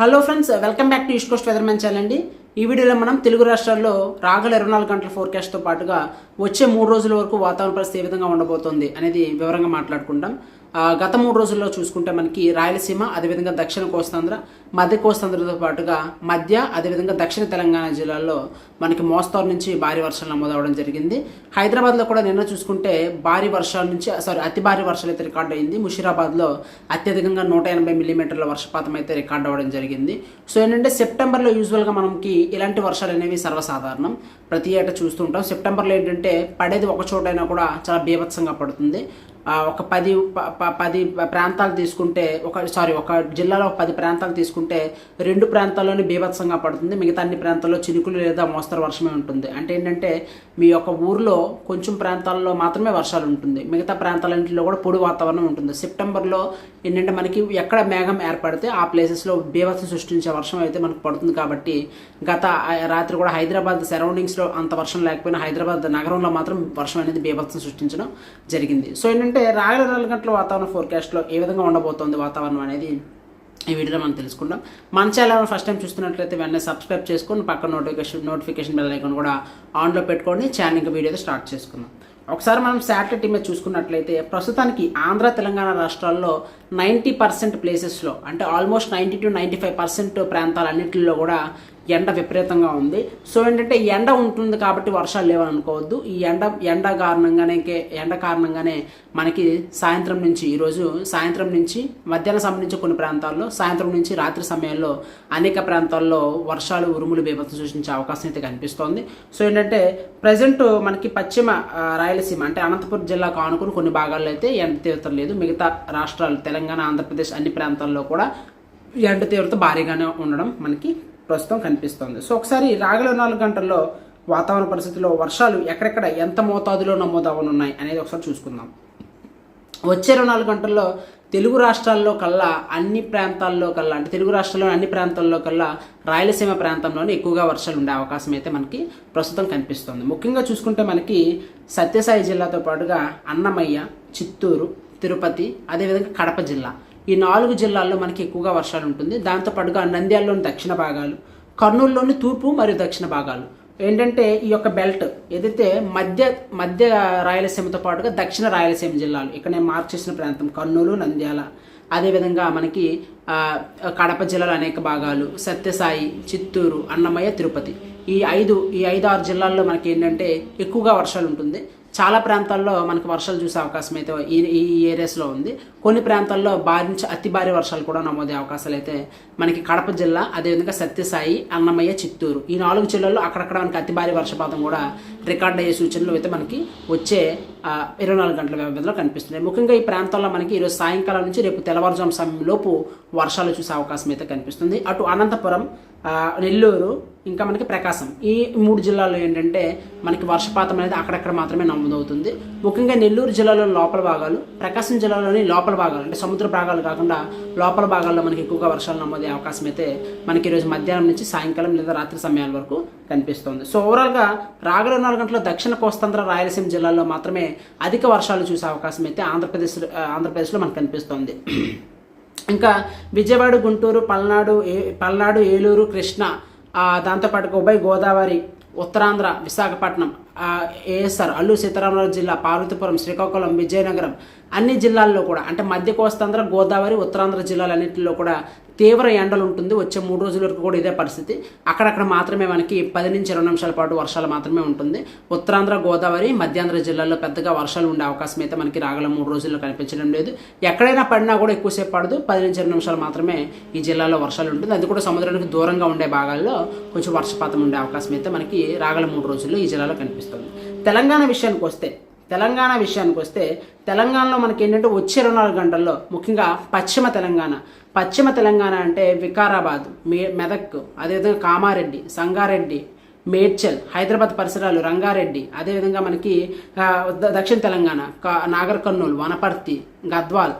Hello friends welcome back to east coast weathermen channel అండి. ఈ వీడియోలో మనం తెలుగు రాష్ట్రాల్లో రాగల ఇరవై నాలుగు గంటల ఫోర్కాస్ట్తో పాటుగా వచ్చే మూడు రోజుల వరకు వాతావరణ పరిస్థితి ఏ విధంగా ఉండబోతోంది అనేది వివరంగా మాట్లాడుకుంటాం. గత మూడు రోజుల్లో చూసుకుంటే మనకి రాయలసీమ అదేవిధంగా దక్షిణ కోస్తాంధ్ర మధ్య కోస్తాంధ్రతో పాటుగా మధ్య అదేవిధంగా దక్షిణ తెలంగాణ జిల్లాల్లో మనకి మోస్తరు నుంచి భారీ వర్షాలు నమోదవడం జరిగింది. హైదరాబాద్లో కూడా నిన్న చూసుకుంటే భారీ వర్షాల నుంచి సారీ అతి భారీ వర్షాలు అయితే రికార్డ్ అయింది. ముషిరాబాద్లో అత్యధికంగా నూట ఎనభై మిల్లీమీటర్ల వర్షపాతం అయితే రికార్డ్ అవ్వడం జరిగింది. సో ఏంటంటే సెప్టెంబర్లో యూజువల్గా మనకి ఇలాంటి వర్షాలు అనేవి సర్వసాధారణం. ప్రతి ఏటా చూస్తూ ఉంటాం. సెప్టెంబర్లో ఏంటంటే పడేది ఒక చోటైనా కూడా చాలా బీభత్సంగా పడుతుంది. ఒక పది ప- ప- పది ప్రాంతాలు తీసుకుంటే ఒక సారీ ఒక జిల్లాలో ఒక పది ప్రాంతాలు తీసుకుంటే రెండు ప్రాంతాల్లోనే బీభత్సంగా పడుతుంది. మిగతా అన్ని ప్రాంతాల్లో చినుకులు లేదా మోస్తరు వర్షమే ఉంటుంది. అంటే ఏంటంటే మీ యొక్క ఊర్లో కొంచెం ప్రాంతాల్లో మాత్రమే వర్షాలు ఉంటుంది. మిగతా ప్రాంతాలన్నింటిలో కూడా పొడి వాతావరణం ఉంటుంది. సెప్టెంబర్లో ఏంటంటే మనకి ఎక్కడ మేఘం ఏర్పడితే ఆ ప్లేసెస్లో బీభత్సం సృష్టించే వర్షం అయితే మనకు పడుతుంది కాబట్టి గత రాత్రి కూడా హైదరాబాద్ సరౌండింగ్స్లో అంత వర్షం లేకపోయినా హైదరాబాద్ నగరంలో మాత్రం వర్షం అనేది బీభత్సం సృష్టించడం జరిగింది. సో ఏంటంటే రాగల నాలుగు గంటల వాతావరణ ఫోర్కాస్ట్లో ఏ విధంగా ఉండబోతోంది వాతావరణం అనేది ఈ వీడియోలో మనం తెలుసుకుందాం. మన ఛానల్ ఫస్ట్ టైం చూస్తున్నట్లయితే వెంటనే సబ్స్క్రైబ్ చేసుకొని పక్కన నోటిఫికేషన్ నోటిఫికేషన్ బెల్ ఐకాన్ కూడా ఆన్లో పెట్టుకొని ఛానల్ ఇంకా వీడియో స్టార్ట్ చేసుకుందాం. ఒకసారి మనం శాటిలైట్ ఇమేజ్ చూసుకున్నట్లయితే ప్రస్తుతానికి ఆంధ్ర తెలంగాణ రాష్ట్రాల్లో నైంటీ పర్సెంట్ ప్లేసెస్లో అంటే almost ninety to ninety five percent ప్రాంతాలన్నింటిలో కూడా ఎండ విపరీతంగా ఉంది. సో ఏంటంటే ఎండ ఉంటుంది కాబట్టి వర్షాలు లేవని అనుకోవద్దు ఈ ఎండ ఎండ కారణంగానే ఎండ కారణంగానే మనకి సాయంత్రం నుంచి ఈరోజు సాయంత్రం నుంచి మధ్యాహ్నం సమయం నుంచి కొన్ని ప్రాంతాల్లో సాయంత్రం నుంచి రాత్రి సమయంలో అనేక ప్రాంతాల్లో వర్షాలు ఉరుములు బీభత్సం సృష్టించే అవకాశం అయితే కనిపిస్తోంది. సో ఏంటంటే ప్రజెంట్ మనకి పశ్చిమ రాయలసీమ అంటే అనంతపురం జిల్లాకు ఆనుకుని కొన్ని భాగాల్లో అయితే ఎండ తీవ్రత లేదు. మిగతా రాష్ట్రాలు తెలంగాణ ఆంధ్రప్రదేశ్ అన్ని ప్రాంతాల్లో కూడా ఎండ తీవ్రత భారీగానే ఉండడం మనకి ప్రస్తుతం కనిపిస్తోంది. సో ఒకసారి రాగల నాలుగు గంటల్లో వాతావరణ పరిస్థితుల్లో వర్షాలు ఎక్కడెక్కడ ఎంత మోతాదులో నమోదవనున్నాయి అనేది ఒకసారి చూసుకుందాం. వచ్చే ఇరవై నాలుగు గంటల్లో తెలుగు రాష్ట్రాల్లో కల్లా అన్ని ప్రాంతాల్లో కల్లా అంటే తెలుగు రాష్ట్రాల్లో అన్ని ప్రాంతాల్లో కల్లా రాయలసీమ ప్రాంతంలోనే ఎక్కువగా వర్షాలు ఉండే అవకాశం అయితే మనకి ప్రస్తుతం కనిపిస్తుంది. ముఖ్యంగా చూసుకుంటే మనకి సత్యసాయి జిల్లాతో పాటుగా అన్నమయ్య చిత్తూరు తిరుపతి అదేవిధంగా కడప జిల్లా. ఈ నాలుగు జిల్లాల్లో మనకి ఎక్కువగా వర్షాలు ఉంటుంది. దాంతోపాటుగా నంద్యాలలోని దక్షిణ భాగాలు కర్నూలులోని తూర్పు మరియు దక్షిణ భాగాలు. ఏంటంటే ఈ యొక్క బెల్ట్ ఏదైతే మధ్య మధ్య రాయలసీమతో పాటుగా దక్షిణ రాయలసీమ జిల్లాలు ఇక్కడ నేను మార్క్ చేసిన ప్రాంతం కర్నూలు నంద్యాల. అదేవిధంగా మనకి కడప జిల్లాలో అనేక భాగాలు సత్యసాయి చిత్తూరు అన్నమయ్య తిరుపతి. ఈ ఐదు ఈ ఐదు ఆరు జిల్లాల్లో మనకి ఏంటంటే ఎక్కువగా వర్షాలు ఉంటుంది. చాలా ప్రాంతాల్లో మనకి వర్షాలు చూసే అవకాశం అయితే ఈ ఈ ఏరియాస్లో ఉంది. కొన్ని ప్రాంతాల్లో భారీ నుంచి అతి భారీ వర్షాలు కూడా నమోదే అవకాశాలు అయితే మనకి కడప జిల్లా అదేవిధంగా సత్యసాయి అన్నమయ్య చిత్తూరు. ఈ నాలుగు జిల్లాల్లో అక్కడక్కడ మనకి అతి భారీ వర్షపాతం కూడా రికార్డ్ అయ్యే సూచనలు అయితే మనకి వచ్చే ఇరవై నాలుగు గంటల వ్యవధిలో కనిపిస్తున్నాయి ముఖ్యంగా ఈ ప్రాంతాల్లో మనకి ఈరోజు సాయంకాలం నుంచి రేపు తెల్లవారుజాము సమయంలోపు వర్షాలు చూసే అవకాశం అయితే కనిపిస్తుంది. అటు అనంతపురం నెల్లూరు ఇంకా మనకి ప్రకాశం. ఈ మూడు జిల్లాల్లో ఏంటంటే మనకి వర్షపాతం అనేది అక్కడక్కడ మాత్రమే నమోదవుతుంది. ముఖ్యంగా నెల్లూరు జిల్లాలో లోపల భాగాలు ప్రకాశం జిల్లాలోని లోపల భాగాలు అంటే సముద్ర భాగాలు కాకుండా లోపల భాగాల్లో మనకి ఎక్కువగా వర్షాలు నమోదే అవకాశం అయితే మనకి ఈరోజు మధ్యాహ్నం నుంచి సాయంకాలం లేదా రాత్రి సమయాల వరకు కనిపిస్తుంది. సో ఓవరాల్గా రాగల నాలుగు గంటల దక్షిణ కోస్తాంధ్ర రాయలసీమ జిల్లాల్లో మాత్రమే అధిక వర్షాలు చూసే అవకాశం అయితే ఆంధ్రప్రదేశ్ ఆంధ్రప్రదేశ్లో మనకు కనిపిస్తుంది. ఇంకా విజయవాడ గుంటూరు పల్నాడు ఏ పల్నాడు ఏలూరు కృష్ణ దాంతోపాటు ఉభయ గోదావరి ఉత్తరాంధ్ర విశాఖపట్నం ఏఎస్ఆర్ అల్లూరు సీతారామరాజు జిల్లా పార్వతీపురం శ్రీకాకుళం విజయనగరం అన్ని జిల్లాల్లో కూడా అంటే మధ్య కోస్తాంధ్ర గోదావరి ఉత్తరాంధ్ర జిల్లాలన్నింటిలో కూడా తీవ్ర ఎండలు ఉంటుంది. వచ్చే మూడు రోజుల వరకు కూడా ఇదే పరిస్థితి. అక్కడక్కడ మాత్రమే మనకి పది నుంచి ఇరవై నిమిషాల పాటు వర్షాలు మాత్రమే ఉంటుంది. ఉత్తరాంధ్ర గోదావరి మధ్యాంధ్ర జిల్లాల్లో పెద్దగా వర్షాలు ఉండే అవకాశం అయితే మనకి రాగల మూడు రోజుల్లో కనిపించడం లేదు. ఎక్కడైనా పడినా కూడా ఎక్కువసేపు పడదు. పది నుంచి ఇరవై నిమిషాలు మాత్రమే ఈ జిల్లాలో వర్షాలు ఉంటుంది. అది కూడా సముద్రానికి దూరంగా ఉండే భాగాల్లో కొంచెం వర్షపాతం ఉండే అవకాశం అయితే మనకి రాగల మూడు రోజుల్లో ఈ జిల్లాలో కనిపిస్తుంది. తెలంగాణ విషయానికి వస్తే తెలంగాణ విషయానికి వస్తే తెలంగాణలో మనకి ఏంటంటే వచ్చే ఇరవై నాలుగు గంటల్లో ముఖ్యంగా పశ్చిమ తెలంగాణ. పశ్చిమ తెలంగాణ అంటే వికారాబాద్ మే మెదక్ అదేవిధంగా కామారెడ్డి సంగారెడ్డి మేడ్చల్ హైదరాబాద్ పరిసరాలు రంగారెడ్డి అదేవిధంగా మనకి దక్షిణ తెలంగాణ కా- నాగర్ కర్నూలు వనపర్తి గద్వాల్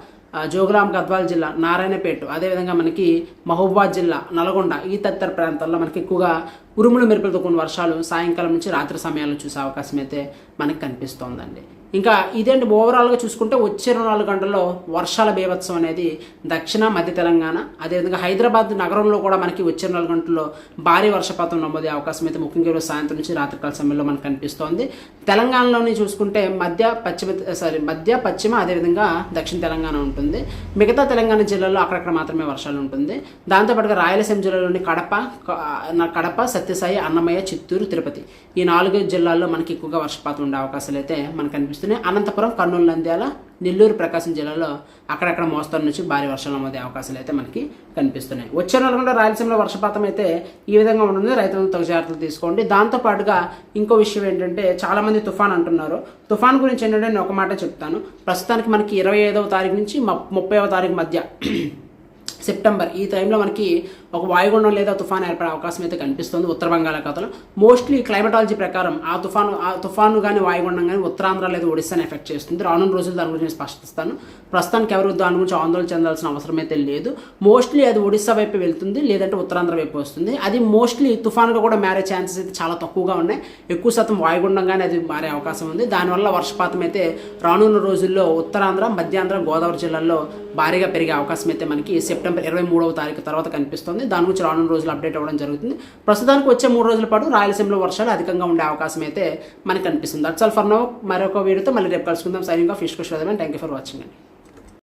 జోగులాం గద్వాల్ జిల్లా నారాయణపేట. అదేవిధంగా మనకి మహబూబాద్ జిల్లా నల్గొండ ఈ తదితర ప్రాంతాల్లో మనకి ఎక్కువగా ఉరుములు మెరుపులతో కొన్ని వర్షాలు సాయంకాలం నుంచి రాత్రి సమయాల్లో చూసే అవకాశం అయితే మనకి కనిపిస్తోందండి. ఇంకా ఇదేంటి ఓవరాల్గా చూసుకుంటే వచ్చే ఇరవై నాలుగు గంటల్లో వర్షాల బీభత్సం అనేది దక్షిణ మధ్య తెలంగాణ అదేవిధంగా హైదరాబాద్ నగరంలో కూడా మనకి వచ్చే నాలుగు గంటల్లో భారీ వర్షపాతం నమోదే అవకాశం అయితే ముఖ్యంగా ఈరోజు సాయంత్రం నుంచి రాత్రికాల సమయంలో మనకు కనిపిస్తోంది. తెలంగాణలోని చూసుకుంటే మధ్య పశ్చిమ సారీ మధ్య పశ్చిమ అదేవిధంగా దక్షిణ తెలంగాణ ఉంటుంది. మిగతా తెలంగాణ జిల్లాల్లో అక్కడక్కడ మాత్రమే వర్షాలు ఉంటుంది. దాంతోపాటుగా రాయలసీమ జిల్లాలోని కడప క- కడప సత్యసాయి అన్నమయ్య చిత్తూరు తిరుపతి ఈ నాలుగు జిల్లాల్లో మనకి ఎక్కువగా వర్షపాతం ఉండే అవకాశాలు అయితే మనకు కనిపిస్తున్నాయి అనంతపురం కర్నూలు నంద్యాల నెల్లూరు ప్రకాశం జిల్లాలో అక్కడక్కడ మోస్తరు నుంచి భారీ వర్షాలు నమోదే అవకాశాలు అయితే మనకి కనిపిస్తున్నాయి. వచ్చే నెలకొండ రాయలసీమలో వర్షపాతం అయితే ఈ విధంగా ఉంటుంది. రైతులను తగు జాగ్రత్తలు తీసుకోండి. దాంతోపాటుగా ఇంకో విషయం ఏంటంటే చాలామంది తుఫాన్ అంటున్నారు. తుఫాన్ గురించి ఏంటంటే నేను ఒక మాట చెప్తాను. ప్రస్తుతానికి మనకి ఇరవై ఐదవ తారీఖు నుంచి ముప్పైవ తారీఖు మధ్య సెప్టెంబర్. ఈ టైంలో మనకి ఒక వాయుగుండం లేదా తుఫాన్ ఏర్పడే అవకాశం అయితే కనిపిస్తుంది ఉత్తర బంగాళాఖాతంలో. మోస్ట్లీ క్లైమటాలజీ ప్రకారం ఆ తుఫాను ఆ తుఫాను కానీ వాయుగుండం కానీ ఉత్తరాంధ్ర లేదా ఒడిశాని ఎఫెక్ట్ చేస్తుంది. రానున్న రోజులు దాని గురించి నేను స్పష్టిస్తాను ప్రస్తుతానికి ఎవరు దాని గురించి ఆందోళన చెందాల్సిన అవసరం అయితే లేదు. మోస్ట్లీ అది ఒడిశా వైపు వెళ్తుంది లేదంటే ఉత్తరాంధ్ర వైపు వస్తుంది. అది మోస్ట్లీ తుఫాన్గా కూడా మారే ఛాన్సెస్ అయితే చాలా తక్కువగా ఉన్నాయి. ఎక్కువ శాతం వాయుగుండంగానే అది మారే అవకాశం ఉంది. దానివల్ల వర్షపాతం అయితే రానున్న రోజుల్లో ఉత్తరాంధ్ర మధ్యాంధ్ర గోదావరి జిల్లాల్లో భారీగా పెరిగే అవకాశం అయితే మనకి సెప్టెంబర్ ఇరవై మూడవ తారీఖు తర్వాత కనిపిస్తుంది. దాని గురించి రానున్న రోజులు అప్డేట్ అవ్వడం జరుగుతుంది. ప్రస్తుతానికి వచ్చే మూడు రోజుల పాటు రాయలసీమలో వర్షాలు అధికంగా ఉండే అవకాశం అయితే మనకు కనిపిస్తుంది. That's all for now. మరొక వీడియోతో మళ్ళీ రేపు కలుసుకుందాం. Signing off. ఫిష్ కుష్ థ్యాంక్ యూ ఫర్ వాచింగ్ అండి